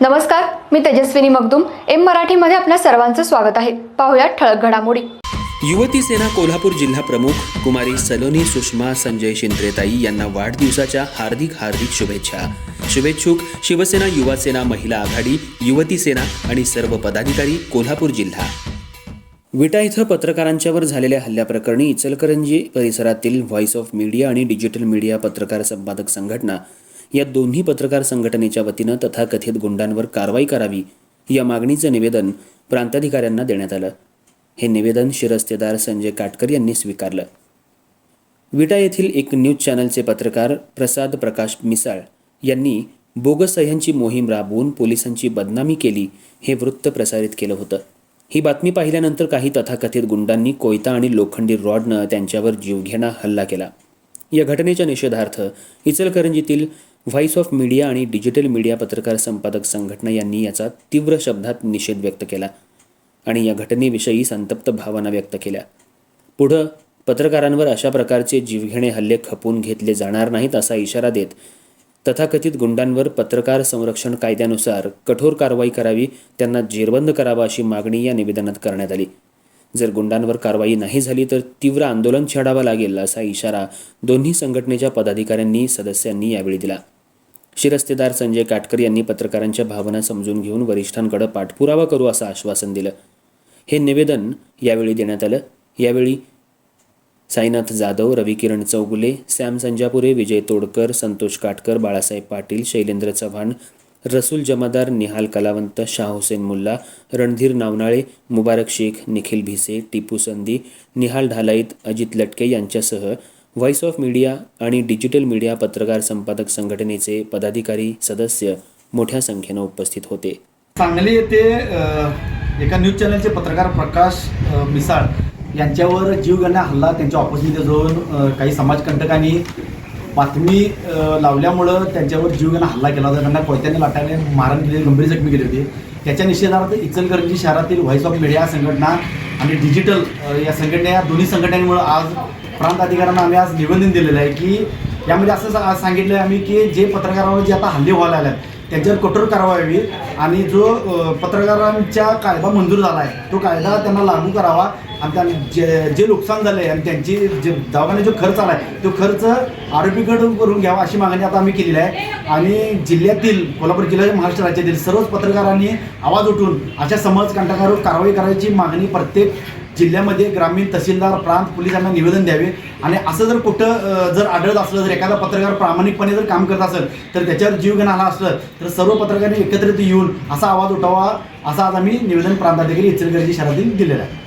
नमस्कार मी तेजस्विनी मगदुम. एम मराठीमध्ये आपल्या सर्वांचं स्वागत आहे. पाहुयात ठळक घडामोडी. युवती सेना कोल्हापूर जिल्हा प्रमुख कुमारी सलोनी सुषमा संजय शिंद्रेताई यांना वाढदिवसाच्या हार्दिक हार्दिक शुभेच्छा. शुभेच्छुक शिवसेना युवा सेना महिला आघाडी युवती सेना आणि सर्व पदाधिकारी कोल्हापूर जिल्हा. विटा इथं पत्रकारांच्यावर झालेल्या हल्ल्याप्रकरणी इचलकरंजी परिसरातील व्हॉइस ऑफ मीडिया आणि डिजिटल मीडिया पत्रकार संपादक संघटना या दोन्ही पत्रकार संघटनेच्या वतीनं तथाकथित गुंडांवर कारवाई करावी या मागणीचं निवेदन प्रांताधिकाऱ्यांना देण्यात आलं. हे निवेदन शिरस्तेदार संजय काटकर यांनी स्वीकारलं. विटा येथील एक न्यूज चॅनलचे पत्रकार प्रसाद प्रकाश मिसाळ यांनी बोगस सह्यांची मोहीम राबवून पोलिसांची बदनामी केली हे वृत्त प्रसारित केलं होतं. ही बातमी पाहिल्यानंतर काही तथाकथित गुंडांनी कोयता आणि लोखंडी रॉडनं त्यांच्यावर जीवघेणा हल्ला केला. या घटनेच्या निषेधार्थ इचलकरंजीतील व्हॉइस ऑफ मीडिया आणि डिजिटल मीडिया पत्रकार संपादक संघटना यांनी याचा तीव्र शब्दात निषेध व्यक्त केला आणि या घटनेविषयी संतप्त भावना व्यक्त केल्या. पुढं पत्रकारांवर अशा प्रकारचे जीवघेणे हल्ले खपून घेतले जाणार नाहीत असा इशारा देत तथाकथित गुंडांवर पत्रकार संरक्षण कायद्यानुसार कठोर कारवाई करावी त्यांना जेरबंद करावा अशी मागणी या निवेदनात करण्यात आली. जर गुंडांवर कारवाई नाही झाली तर तीव्र आंदोलन छेडावं लागेल असा इशारा दोन्ही संघटनेच्या पदाधिकाऱ्यांनी सदस्यांनी यावेळी दिला. शिरस्तेदार संजय काटकर यांनी पत्रकारांच्या भावना समजून घेऊन वरिष्ठांकडे पाठपुरावा करू असं आश्वासन दिलं. हे निवेदन यावेळी देण्यात आलं. यावेळी साईनाथ जाधव रविकिरण चौगुले सॅम संजापुरे विजय तोडकर संतोष काटकर बाळासाहेब पाटील शैलेंद्र चव्हाण रसूल जमादार निहाल कलावंत शाह हुसेन मुल्ला रणधीर नावनाळे मुबारक शेख निखिल भिसे टिपू संधी निहाल ढालाईत अजित लटके यांच्यासह व्हॉइस ऑफ मीडिया आणि डिजिटल मीडिया पत्रकार संपादक संघटनेचे पदाधिकारी सदस्य मोठ्या संख्येनं उपस्थित होते. सांगली येथे एका न्यूज चॅनलचे पत्रकार प्रकाश मिसाळ यांच्यावर जीवघेण्या हल्ला त्यांच्या ऑफिसमध्ये जाऊन काही समाजकंटकांनी बातमी लावल्यामुळं त्यांच्यावर जीवघेणा हल्ला केला होता. त्यांना कोयत्याने लाटाने मारण दिले गंभीर जखमी केली होती. त्याच्या निषेधार्थ इचलकरंजी शहरातील व्हॉइस ऑफ मीडिया संघटना आणि डिजिटल या संघटना या दोन्ही संघटनांमुळे आज प्रांत अधिकाऱ्यांना आम्ही आज निवेदन दिलेलं आहे की यामध्ये असं सा- सांगितलं आहे आम्ही की जे पत्रकारांवर जे आता हल्ले व्हायला आल्यात त्यांच्यावर कठोर कारवाई व्हावी आणि जो पत्रकारांचा कायदा मंजूर झाला आहे तो कायदा त्यांना लागू करावा आणि त्या जे जे नुकसान झालं आहे आणि त्यांची जे दवाखाने जो खर्च आला आहे तो खर्च आरोपीकडून करून घ्यावा अशी मागणी आता आम्ही केलेली आहे. आणि जिल्ह्यातील कोल्हापूर जिल्ह्यातील महाराष्ट्र राज्यातील सर्वच पत्रकारांनी आवाज उठून अशा समाजकंटकांवर कारवाई करायची मागणी प्रत्येक जिल्ह्यामध्ये ग्रामीण तहसीलदार प्रांत पोलिसांना निवेदन द्यावे. आणि असं जर कुठं जर आढळत असलं जर एखादा पत्रकार प्रामाणिकपणे जर काम करत असेल तर त्याच्यावर जीवघेण आला असलं तर सर्व पत्रकारांनी एकत्रित येऊन असा आवाज उठावा असा आज आम्ही निवेदन प्रांताधिकारी इचलकरंजी शहरातील दिलेला आहे.